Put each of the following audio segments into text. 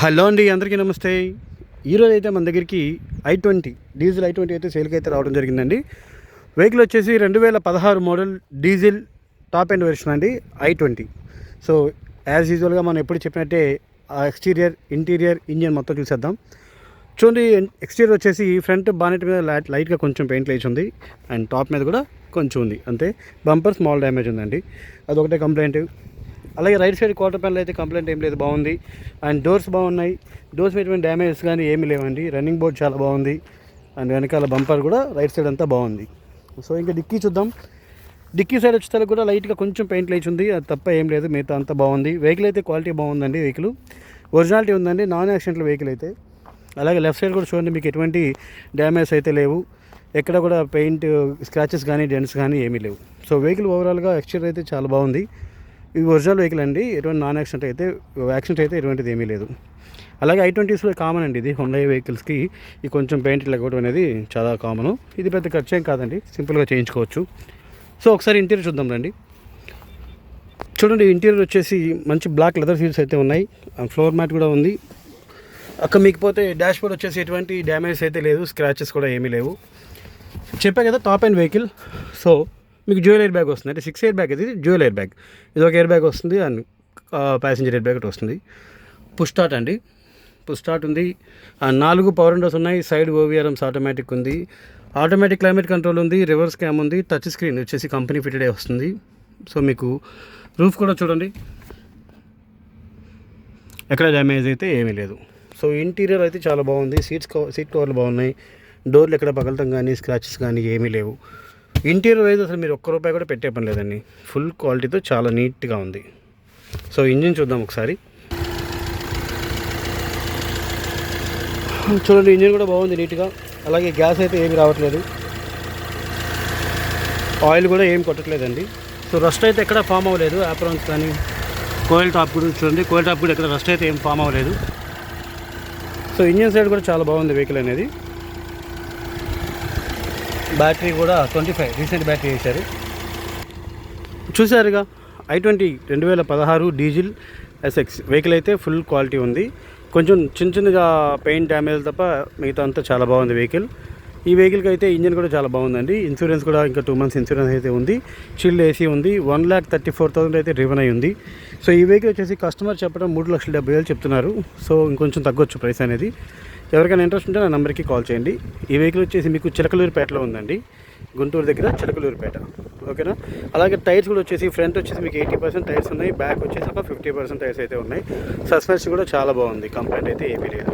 Hello అండి అందరికీ నమస్తే. ఈరోజు అయితే మన దగ్గరికి I twenty diesel I twenty అయితే సేల్కి అయితే రావడం జరిగిందండి. వెహికల్ వచ్చేసి రెండు వేల పదహారు model diesel top end version అండి ఐ ట్వంటీ. సో యాజ్ యూజువల్గా మనం ఎప్పుడు చెప్పినట్టే ఆ ఎక్స్టీరియర్ ఇంటీరియర్ ఇంజిన్ మొత్తం చూసేద్దాం. చూడండి ఎక్స్టీరియర్ వచ్చేసి ఫ్రంట్ బానెట్ మీద లైట్ లైట్గా కొంచెం పెయింట్ లేచి ఉంది. అండ్ టాప్ మీద కూడా కొంచెం ఉంది అంతే. బంపర్ స్మాల్ డ్యామేజ్ ఉందండి. అదొకటే కంప్లైంట్ అలాగే రైట్ సైడ్ క్వార్టర్ ప్యానల్ అయితే కంప్లైంట్ ఏం లేదు బాగుంది. అండ్ డోర్స్ బాగున్నాయి. డోర్స్ మీద ఎటువంటి డ్యామేజెస్ కానీ ఏమీ లేవండి. రన్నింగ్ బోర్డ్ చాలా బాగుంది. అండ్ వెనకాల బంపర్ కూడా రైట్ సైడ్ అంతా బాగుంది. సో ఇంకా డిక్కీ చూద్దాం. డిక్కీ సైడ్ వచ్చేసరికి కూడా లైట్గా కొంచెం పెయింట్ లేచి ఉంది. అది తప్ప ఏం లేదు. మిగతా అంతా బాగుంది. వెహికల్ అయితే క్వాలిటీ బాగుందండి వెహికల్ ఒరిజినాలిటీ ఉందండి. నాన్ యాక్సిడెంట్ వెహికల్ అయితే. అలాగే లెఫ్ట్ సైడ్ కూడా చూడండి. మీకు ఎటువంటి డ్యామేజ్ అయితే లేవు. ఎక్కడ కూడా పెయింట్ స్క్రాచెస్ కానీ డెంట్స్ కానీ ఏమీ లేవు. సో వెహికల్ ఓవరాల్గా ఎక్స్టీరియర్ అయితే చాలా బాగుంది. ఇది ఒరిజినల్ వెహికల్ అండి ఎటువంటి నాన్ యాక్సిడెంట్ అయితే యాక్సిడెంట్ అయితే ఎటువంటిది ఏమీ లేదు. అలాగే ఐ ట్వంటీస్లో కామన్ అండి ఇది హుండై వెహికల్స్కి. ఈ కొంచెం పెయింట్ లేకపోవడం అనేది చాలా కామను. ఇది పెద్ద ఖర్చు ఏం కాదండి సింపుల్గా చేయించుకోవచ్చు. సో ఒకసారి ఇంటీరియర్ చూద్దాం రండి. చూడండి ఇంటీరియర్ వచ్చేసి మంచి బ్లాక్ లెదర్ సీట్స్ అయితే ఉన్నాయి. ఫ్లోర్ మ్యాట్ కూడా ఉంది. అక్కడ మీకు పోతే డాష్ బోర్డ్ వచ్చేసి ఎటువంటి డ్యామేజ్ అయితే లేదు స్క్రాచెస్ కూడా ఏమీ లేవు. చెప్పా కదా టాప్ అండ్ వెహికల్. సో మీకు జ్యువెల్ ఎయిర్ బ్యాగ్ వస్తుంది. అంటే సిక్స్ ఎయిర్ బ్యాగ్ ఇది జ్యువెల్ ఎయిర్ బ్యాగ్. ఇది ఒక ఎయిర్ బ్యాగ్ వస్తుంది అండ్ ప్యాసింజర్ ఎయిర్ బ్యాగ్ ఒకటి వస్తుంది. పుష్ స్టార్ట్ అండి. పుష్ స్టార్ట్ ఉంది. నాలుగు పవర్ విండోస్ ఉన్నాయి. సైడ్ ఓవిఆర్ఎమ్స్ ఆటోమేటిక్ ఉంది. ఆటోమేటిక్ క్లైమేట్ కంట్రోల్ ఉంది. రివర్స్ క్యామ్ ఉంది. టచ్ స్క్రీన్ వచ్చేసి కంపెనీ ఫిటెడ్ వస్తుంది. సో మీకు రూఫ్ కూడా చూడండి. ఎక్కడ డ్యామేజ్ అయితే ఏమీ లేదు. సో ఇంటీరియర్ అయితే చాలా బాగుంది. సీట్స్ కవర్ సీట్ కవర్లు బాగున్నాయి. డోర్లు ఎక్కడ పగలటం కానీ స్క్రాచెస్ కానీ ఏమీ లేవు. ఇంటీరియర్ వైజ్ అసలు మీరు ఒక్క రూపాయి కూడా పెట్టే పని లేదండి. ఫుల్ క్వాలిటీతో చాలా నీట్గా ఉంది. సో ఇంజిన్ చూద్దాం ఒకసారి. చూడండి ఇంజిన్ కూడా బాగుంది నీట్గా అలాగే గ్యాస్ అయితే ఏమి రావట్లేదు. ఆయిల్ కూడా ఏం కొట్టట్లేదండి. సో రస్ట్ అయితే ఎక్కడ ఫామ్ అవ్వలేదు. యాప్రాన్స్ కానీ కోయిల్ టాప్ కూడా చూడండి. కోయిల్ టాప్ కూడా ఎక్కడ రస్ట్ అయితే ఏం ఫామ్ అవ్వలేదు. సో ఇంజిన్ సైడ్ కూడా చాలా బాగుంది వెహికల్ అనేది. బ్యాటరీ కూడా ట్వంటీ ఫైవ్ రీసెంట్ బ్యాటరీ వేశారు. చూసారుగా ఐ ట్వంటీ రెండు వేల పదహారు డీజిల్ ఎస్ఎక్స్. వెహికల్ అయితే ఫుల్ క్వాలిటీ ఉంది. కొంచెం చిన్న చిన్నగా పెయింట్ డ్యామేజ్ తప్ప మిగతా అంతా చాలా బాగుంది వెహికల్. ఈ వెహికల్కి అయితే ఇంజిన్ కూడా చాలా బాగుందండి. ఇన్సూరెన్స్ కూడా ఇంకా టూ మంత్స్ ఇన్సూరెన్స్ అయితే ఉంది. చిల్డ్ ఏసీ ఉంది. One lakh thirty four thousand అయితే రివన్ అయి ఉంది. సో ఈ వెహికల్ వచ్చేసి కస్టమర్ చెప్పడం మూడు లక్షల డెబ్బై వేలు చెప్తున్నారు. సో ఇంకొంచెం తగ్గొచ్చు ప్రైస్ అనేది. ఎవరికైనా ఇంట్రెస్ట్ ఉంటే నా నెంబర్కి కాల్ చేయండి. ఈ వెహికల్ వచ్చేసి మీకు చిలకలూరుపేటలో ఉందండి. గుంటూరు దగ్గర చిలకలూరుపేట. ఓకేనా? అలాగే టైర్స్ కూడా వచ్చేసి ఫ్రంట్ వచ్చేసి మీకు ఎయిటీ పర్సెంట్ టైర్స్ ఉన్నాయి. బ్యాక్ వచ్చేసి ఒక ఫిఫ్టీ పర్సెంట్ టైర్స్ అయితే ఉన్నాయి. సస్పెన్షన్ కూడా చాలా బాగుంది. కంప్లైంట్ అయితే ఏమీ లేదు.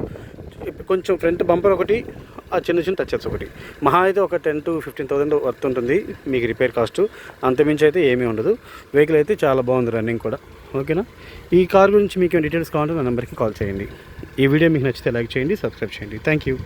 ఇప్పుడు కొంచెం ఫ్రంట్ బంపర్ ఒకటి ఆ చిన్న చిన్న టచెస్ ఒకటి. మహా అయితే ఒక ten to fifteen thousand worth ఉంటుంది మీకు రిపేర్ కాస్ట్ అంతమించి అయితే ఏమీ ఉండదు. వెహికల్ అయితే చాలా బాగుంది రన్నింగ్ కూడా. ఓకేనా ఈ కార్ గురించి మీకు డీటెయిల్స్ కావాలంటే నా నెంబర్కి కాల్ చేయండి. ఈ వీడియో మీకు నచ్చితే లైక్ చేయండి సబ్స్క్రైబ్ చేయండి. Thank you